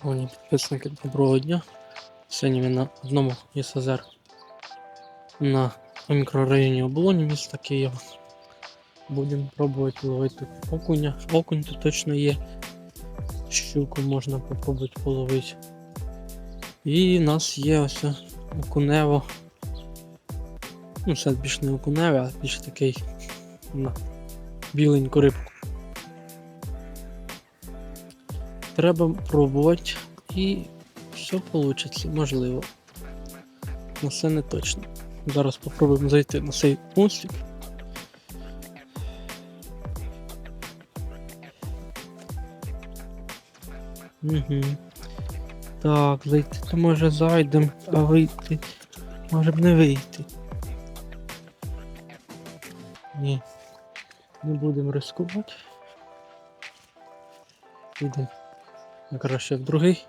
Шановні підписники, доброго дня. Сьогодні ми на одному із на мікрорайоні Оболоні міста Києва. Будемо пробувати ловити окуня. Окунь тут точно є. Щуку можна попробувати половити. І в нас є ось окунево. Ну, це більш не окуневе, а більш такий на біленьку рибку. Треба пробувати і все вийде, можливо. Але все не точно. Зараз спробуємо зайти на цей мостик. Угу. Так, зайти то може зайдемо, а вийти. Може б не вийти. Ні. Не будемо ризикувати. Підемо. Я краще в другий.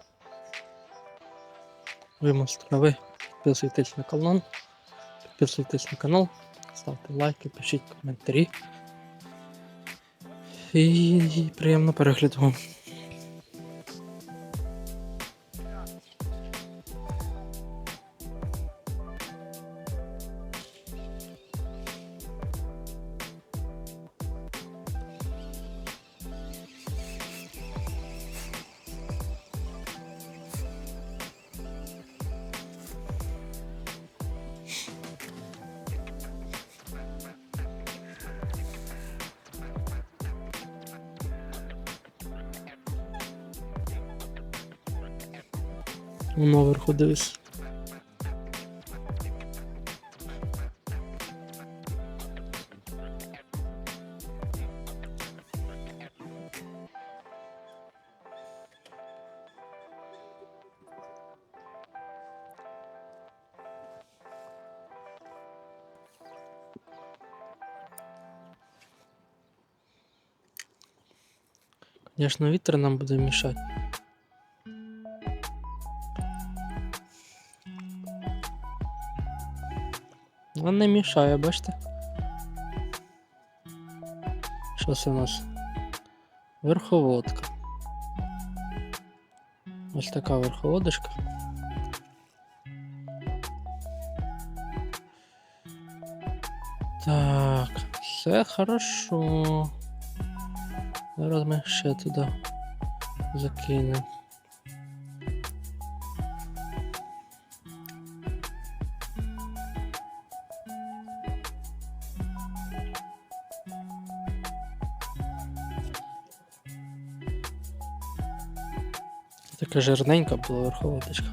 Вимост можете підписуйтесь на канал. Підписуйтесь на канал, ставте лайки, пишіть коментарі. І приємно перегляду вам. Воно вверху дивись. Конечно, вітер нам буде мішати. Вона не мішає, бачите? Що це у нас? Верховодка. Ось така верховодочка. Так, все хорошо. Зараз ми ще туди закинемо. Така жирненька була верховодочка.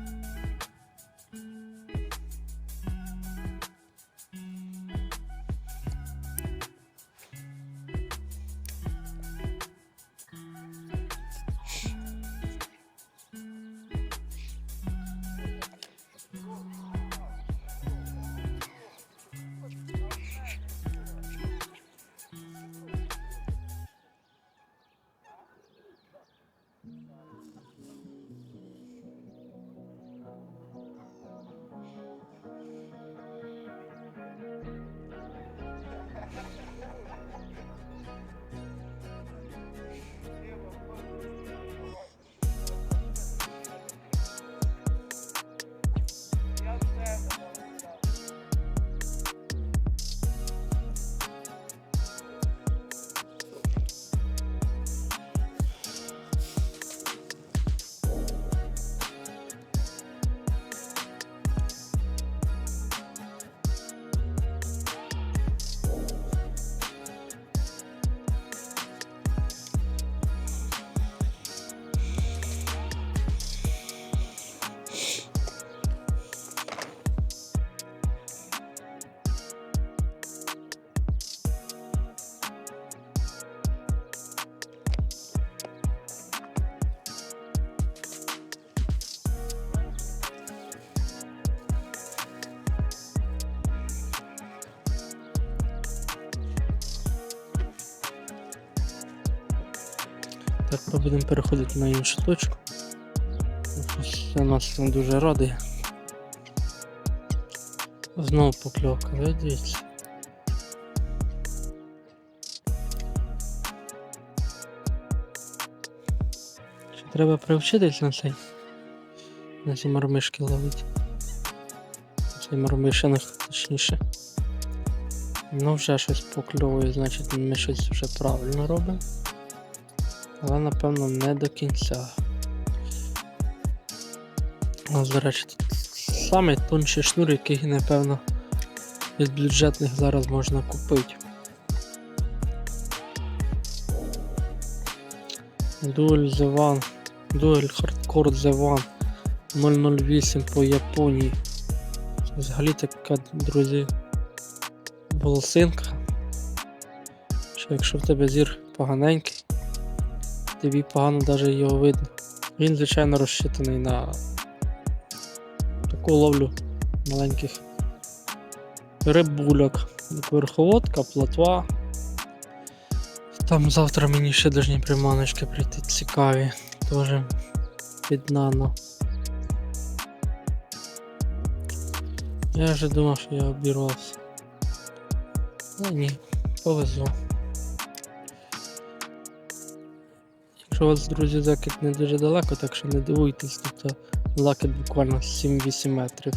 Так, ми будемо переходити на іншу точку. Це нас не дуже радує. Знову покльовка, ви дивіться. Чи треба привчитись на цей. На ці мормишки ловити. Цей мормишинок, точніше. Ну, вже щось покльовує, значить ми щось вже правильно робимо. Але напевно не до кінця. Нас, до речі, тут самий тонший шнур, який, напевно, із бюджетних зараз можна купити. Dual The One, Dual Hardcore The One 008 по Японії. Взагалі така, друзі, волосинка. Що якщо в тебе зір поганенький, тобі погано навіть його видно. Він, звичайно, розчитаний на таку ловлю маленьких рибульок. Верховодка, плотва. Там завтра мені ще должні приманочки прийти цікаві. Тоже під нано. Я вже думав, що я обірвався. Але ні, повезло. Якщо у вас, друзі, закид не дуже далеко, так що не дивуйтесь, тут закид буквально 7-8 метрів.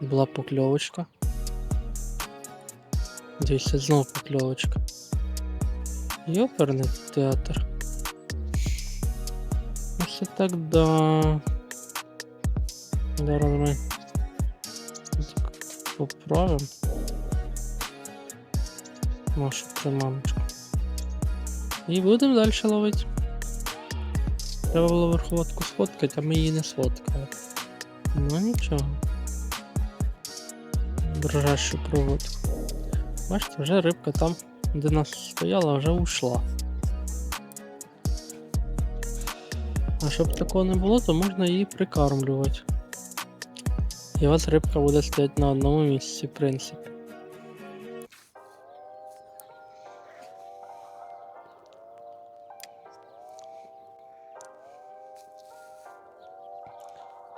Була покльовочка. Дивіться, знову покльовочка. Йоперний театр. Ну все так да. Зараз ми поправимо. Нашу приманочку. І будемо далі ловити. Треба було верховодку сфоткати, а ми її не сфоткали. Ну нічого. Дрожащу проводку. Бачите, вже рибка там, де нас стояла, вже ушла. А щоб такого не було, то можна її прикармлювати. І у вас рибка буде стояти на одному місці, в принципі.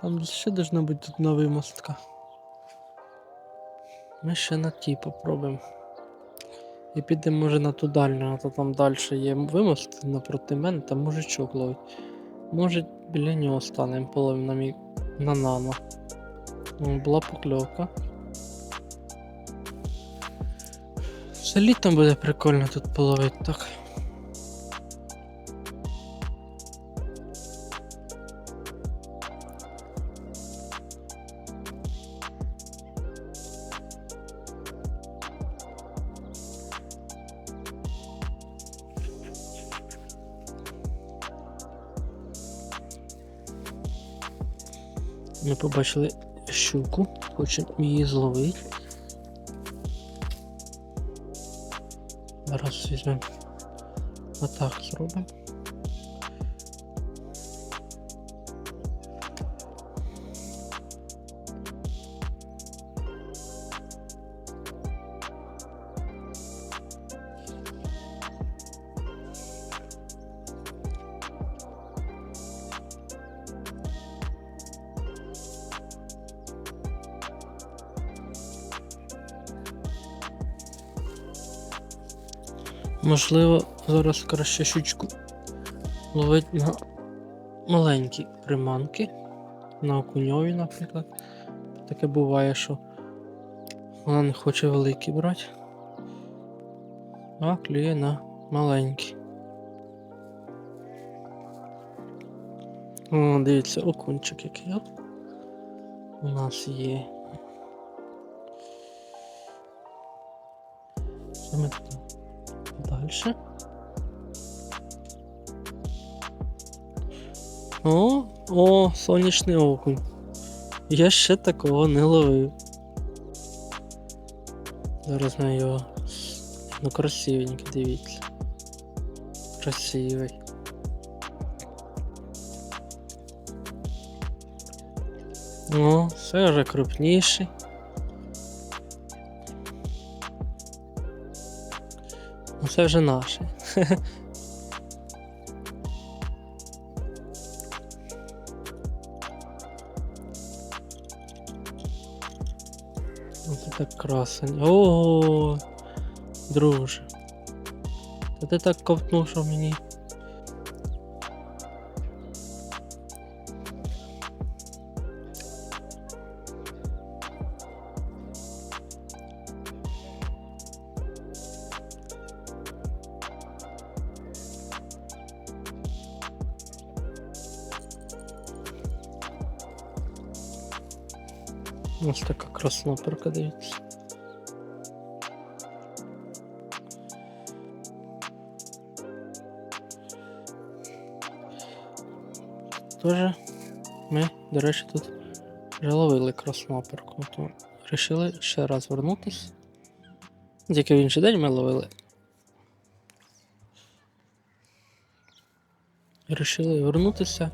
Там ще должна бути тут новий мостка. Ми ще на ті попробуємо. І підемо може на ту дальню, а то там далі є вимост напроти мене, там мужичок ловить. Може біля нього станемо половим на мій на нано. Була покльовка. Все літом буде прикольно тут половити так. Побачили щуку, хочемо її зловити. Зараз візьмемо. Отак зробимо. Можливо, зараз краще щучку ловить на маленькі приманки. На окуньові, наприклад. Таке буває, що вона не хоче великі брати, а клює на маленькі. О, дивіться, окунчик який у нас є. Що ми тут? Дальше. О, о, сонячний окунь. Я ще такого не ловив. Зараз на його. Ну красивенький, дивіться. Красивий. О, це вже крупніший. Це вже наше. Оце так красень. Ого, друже. Та ти так ковтнув, що мені. Ось така красноперка, дивіться. Тоже ми, до речі, тут вже ловили красноперку. То вирішили ще раз вернутися. Тільки в інший день ми ловили. Рішили вернутися,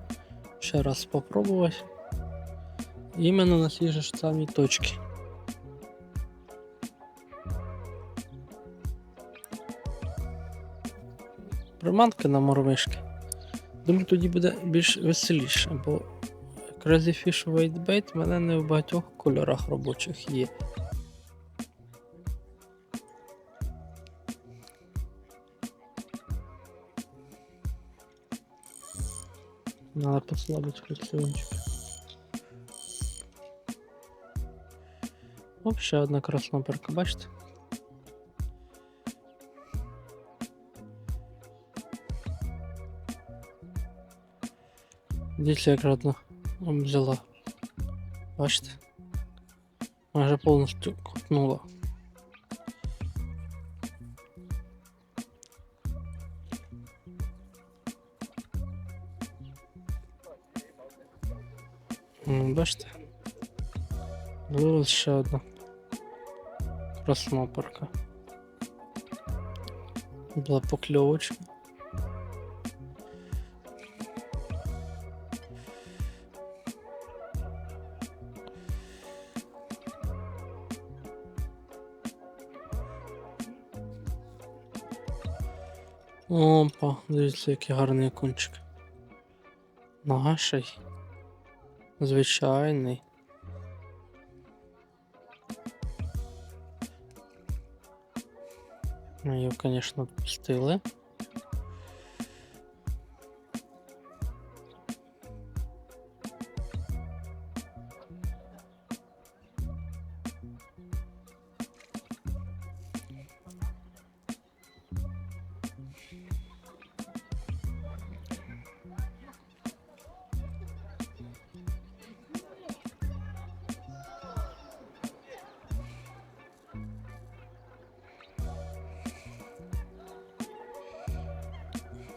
ще раз спробувати. Іменно на цій же ж самій точці. Приманки на мормишки. Думаю, тоді буде більш веселіше, бо Crazy Fish White Bait в мене не в багатьох кольорах робочих є. Надо послабить фрикціончик. Оп, ще одна красноперка, бачите? Дивіться, як радно взяла. Бачите? Майже повністю копнула. Бачите? Вилась ще одна краснопарка. Була покльовочка. Опа, дивіться, який гарний кончик. Наший. Звичайний. Ми його, звісно, пустили.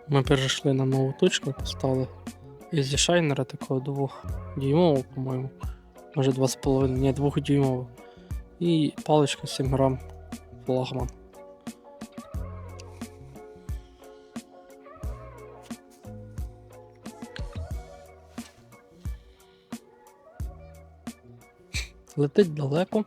Ми перейшли на нову точку, поставили із шайнера такого двох дюймового, по-моєму. Може 2,5, ні, 2 дюймового. І паличка 7 грам флагман. Летить далеко.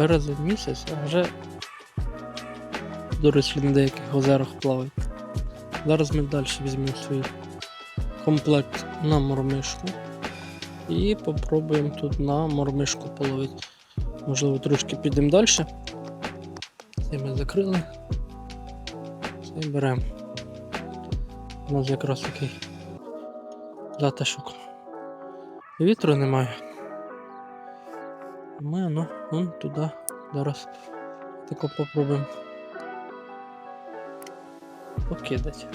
Березень місяць, а вже дорослі на деяких озерах плавають. Зараз ми далі візьмемо свій комплект на мормишку і попробуємо тут на мормишку половити. Можливо, трошки підемо далі. Це ми закрили. Це беремо. У нас якраз такий затишок. Вітру немає. Ми ну, вон туди зараз тако попробуємо покидати.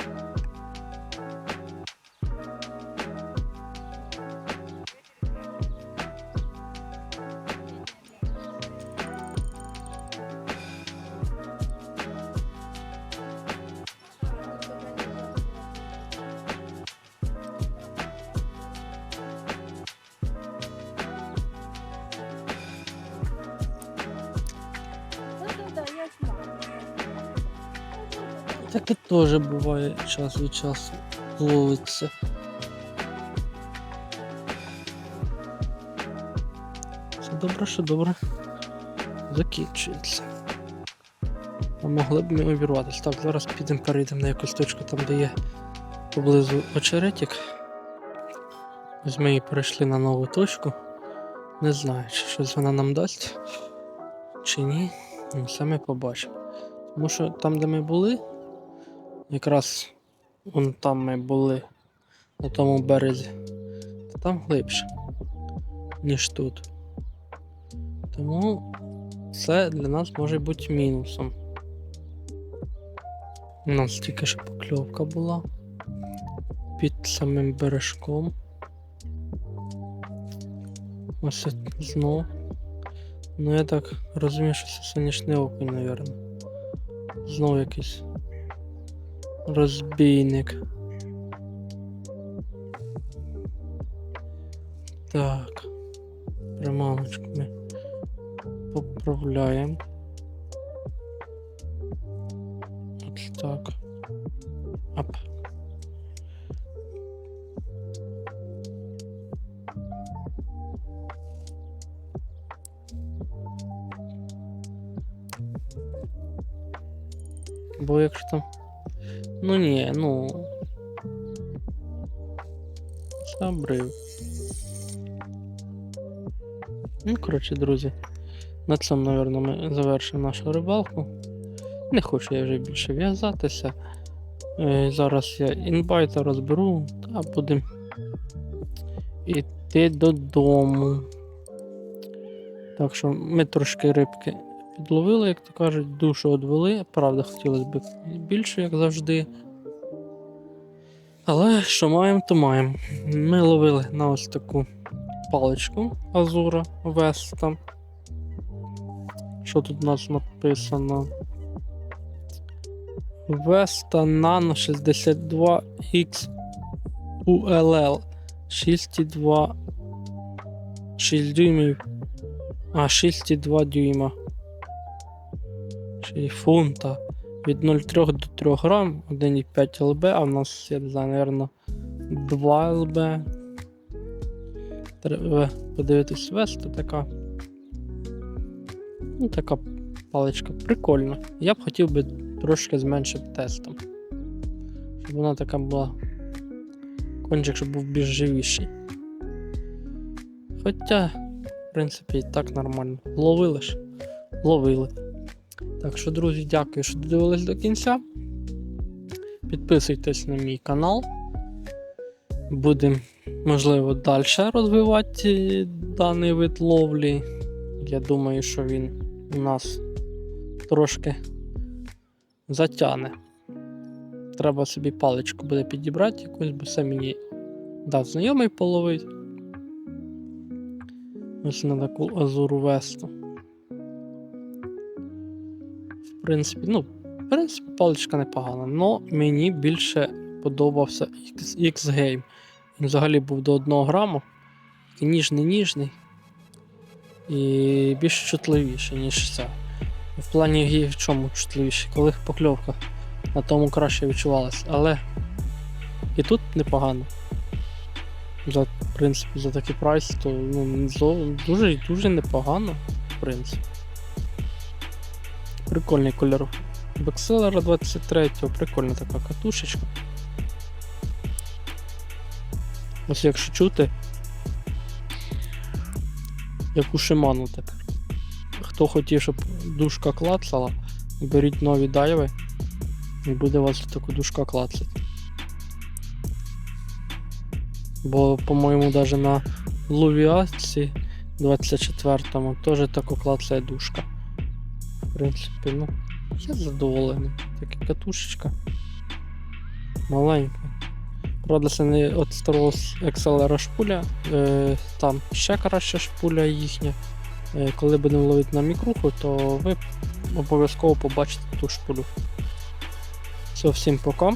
Таке теж буває час від часу ловиться. Це добре, що добре закінчується. А могли б ми обірватися. Так, зараз підемо перейдемо на якусь точку там, де є поблизу очеретик. Ось ми і перейшли на нову точку. Не знаю, чи щось вона нам дасть, чи ні. Це ми побачимо. Тому що там, де ми були, якраз вон там ми були, на тому березі, то там глибше, ніж тут. Тому це для нас може бути мінусом. У нас тільки що покльовка була під самим бережком. Ось знов. Ну я так розумію, що це сонячний окунь, напевно. Знов якийсь розбійник. Так. Приманочку ми поправляємо. От так. Ап. Бо якщо там. Ну ні, ну. Це обрив. Ну, коротше, друзі. На цьому, напевно, ми завершимо нашу рибалку. Не хочу я вже більше в'язатися. Е, зараз я інвайта розберу та будемо йти додому. Так що ми трошки рибки підловили, як то кажуть, душу одвели. Правда, хотілося б більше, як завжди. Але що маємо, то маємо. Ми ловили на ось таку паличку Азура Веста. Що тут у нас написано? Vesta Nano 62 X ULL 6,2 6 дюймів. А, 6,2 дюйма. Чи фунта. Від 0,3 до 3 грам, 1,5 ЛБ, а в нас, знаю, наверно, 2 ЛБ. Треба подивитись Веста така. Ну, така паличка прикольна. Я б хотів би трошки зменшити тестом. Щоб вона така була. Кончик, щоб був більш живіший. Хоча, в принципі, і так нормально. Ловили ж? Ловили. Так що, друзі, дякую, що додивились до кінця. Підписуйтесь на мій канал. Будемо, можливо, далі розвивати даний вид ловлі. Я думаю, що він у нас трошки затяне. Треба собі паличку буде підібрати якусь, бо це мені дав знайомий половить. Ось на таку азуру весту. Принципі, ну, в принципі, паличка непогана, але мені більше подобався X-Game. Він взагалі був до 1 граму. Такий ніжний-ніжний. І більш чутливіший, ніж це. В плані гії в чому чутливіший, коли покльовка на тому краще відчувалася. Але і тут непогано. За, в принципі, за такий прайс, то ну, дуже і дуже непогано, в принципі. Прикольний кольор бекселера 23-го, прикольна така катушечка. Ось якщо чути, як у Шиману тепер. Хто хотів, щоб дужка клацала, беріть нові дайви і буде у вас таку дужка клацати. Бо, по-моєму, навіть на Лувіасці 24-му теж таку клацає дужка. В принципі, ну, я задоволений. Така катушечка. Маленька. Правда, це не від старого XLR шпуля, е, там ще краща шпуля їхня. Е, коли будемо ловити на мікруху, то ви обов'язково побачите ту шпулю. Все, всім пока.